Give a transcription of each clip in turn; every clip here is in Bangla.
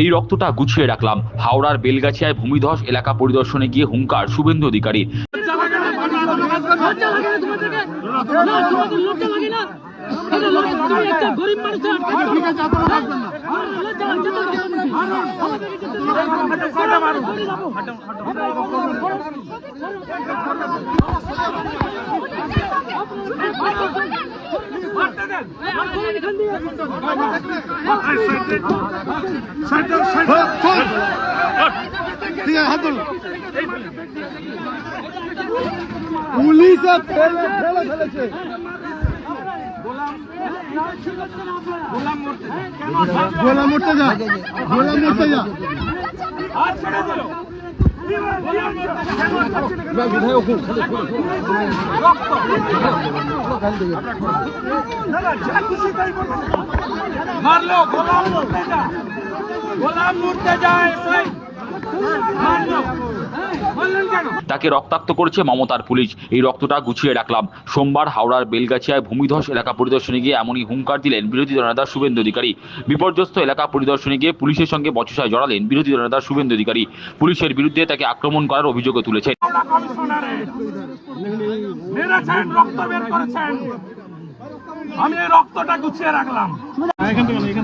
এই রক্তটা গুছিয়ে রাখলাম। হাওড়ার বেলগাছিয়ায় ভূমিধস এলাকা পরিদর্শনে গিয়ে হুঙ্কার শুভেন্দু অধিকারী। পুলিশে ফেলে ফেলে ফেলেছে গোলা মরতে যা গোলা মরতে যা মারলো গোলাম মরতে যা গোলাম মরতে যা এসআই মারলো বললেন কেন তাকে রক্তাক্ত করেছে মমতার পুলিশ। এই রক্তটা গুছিয়ে রাখলাম। সোমবার হাওড়ার বেলগাছিয়ায় ভূমিধস এলাকা পরিদর্শনে গিয়ে এমনই হুঙ্কার দিলেন বিরোধী দলনেতা শুভেন্দু অধিকারী। বিপর্যস্ত এলাকা পরিদর্শনে গিয়ে পুলিশের সঙ্গে বচসায় জড়ালেন বিরোধী দলনেতা শুভেন্দু অধিকারী। পুলিশের বিরুদ্ধে তাকে আক্রমণ করার অভিযোগও তুলেছেন। আমি এই রক্তটা গুছিয়ে রাখলাম।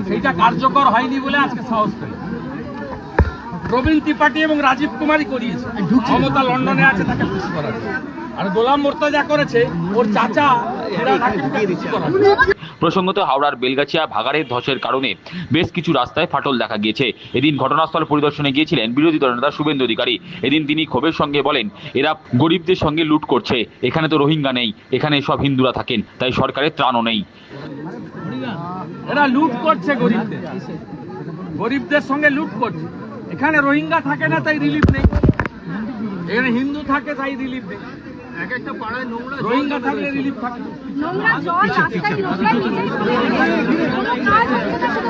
সেইটা কার্যকর হয়নি বলে আজকে সাহস পেল প্রবীণ ত্রিপাঠী এবং রাজীব কুমারই করিয়েছে। মমতা লন্ডনে আছে তাকে খুশি করার আর গোলাম মোর্তাজা করেছে ওর চাচা। প্রসঙ্গত হাওড়ার বেলগাছিয়া ভাগাড়ের ধসের কারণে বেশ কিছু রাস্তায় ফাটল দেখা গিয়েছে। এদিন ঘটনাস্থল পরিদর্শনে গিয়েছিলেন বিরোধী দলনেতা শুভেন্দু অধিকারী। এদিন তিনি ক্ষোভের সঙ্গে বলেন এরা গরিবদের সঙ্গে লুট করছে। এখানে তো রোহিঙ্গা নেই। এখানে সব হিন্দুরা থাকেন। তাই সরকারের ত্রাণও নেই। এরা লুট করছে গরিবদের। গরিবদের সঙ্গে লুট করছে। এখানে রোহিঙ্গা থাকে না তাই রিলিফ নেই। এখানে হিন্দু থাকে তাই রিলিফ নেই। এক একটা পাড়ায় নোংরা রোহিঙ্গা থাকলে রিলিফ থাকে। নোংরা জল রাস্তায় নোংরা নিজেই কোনো কাজ হচ্ছে না শুধু।